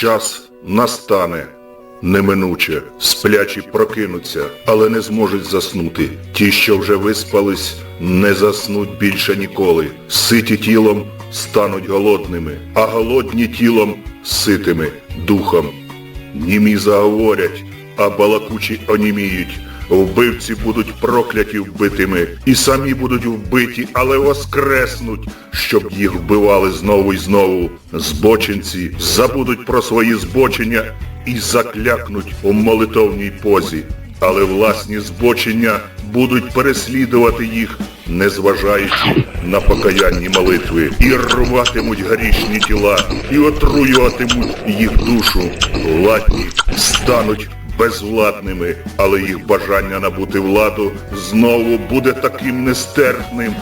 час настане. Неминуче сплячі прокинуться, але не зможуть заснути. Ті, що вже виспались, не заснуть більше ніколи. Ситі тілом стануть голодними, а голодні тілом ситими духом. Німі заговорять, а балакучі оніміють. Вбивці будуть прокляті вбитими, і самі будуть вбиті, але воскреснуть, щоб їх вбивали знову і знову. Збочинці забудуть про свої збочення і заклякнуть у молитовній позі. Але власні збочення будуть переслідувати їх, незважаючи на покаянні молитви, і рватимуть грішні тіла, і отруюватимуть їх душу. Владні стануть безвладними, але їх бажання набути владу знову буде таким нестерпним,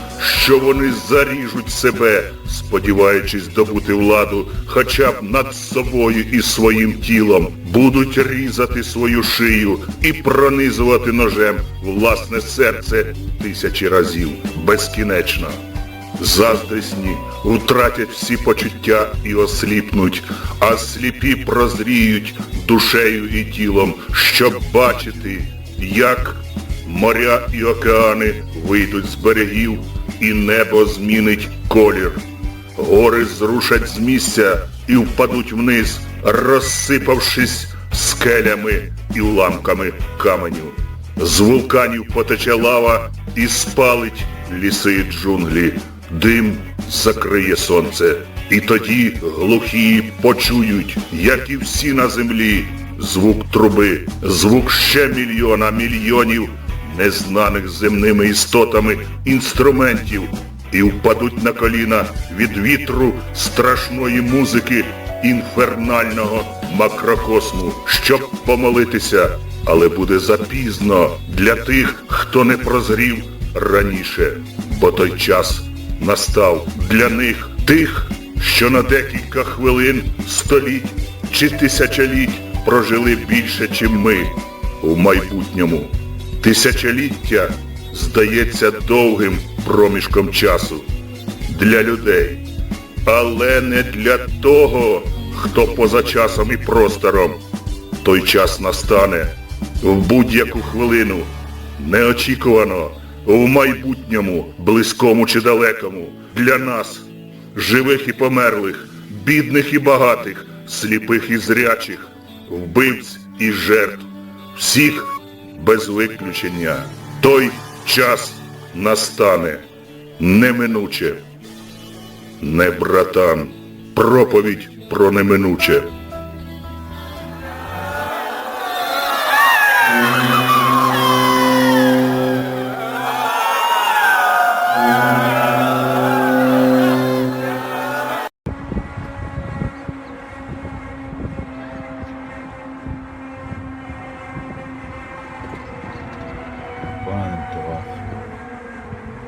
що вони заріжуть себе, сподіваючись добути владу хоча б над собою і своїм тілом, будуть різати свою шию і пронизувати ножем власне серце тисячі разів безкінечно. Заздрісні втратять всі почуття і осліпнуть, а сліпі прозріють душею і тілом, щоб бачити, як моря і океани вийдуть з берегів і небо змінить колір. Гори зрушать з місця і впадуть вниз, розсипавшись скелями і уламками каменю. З вулканів потече лава і спалить ліси й джунглі. Дим закриє сонце. І тоді глухі почують, як і всі на землі, звук труби, звук ще мільйона мільйонів незнаних земними істотами інструментів і впадуть на коліна від вітру страшної музики інфернального макрокосму, щоб помолитися, але буде запізно для тих, хто не прозрів раніше, бо той час настав для них, тих, що на декілька хвилин, століть чи тисячоліть прожили більше, чим ми у майбутньому. Тисячоліття здається довгим проміжком часу для людей, але не для того, хто поза часом і простором. Той час настане в будь-яку хвилину, неочікувано, в майбутньому, близькому чи далекому, для нас, живих і померлих, бідних і багатих, сліпих і зрячих, вбивць і жертв, всіх без виключення. Той час настане неминуче. Не братан, проповідь про неминуче.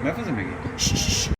Kenapa?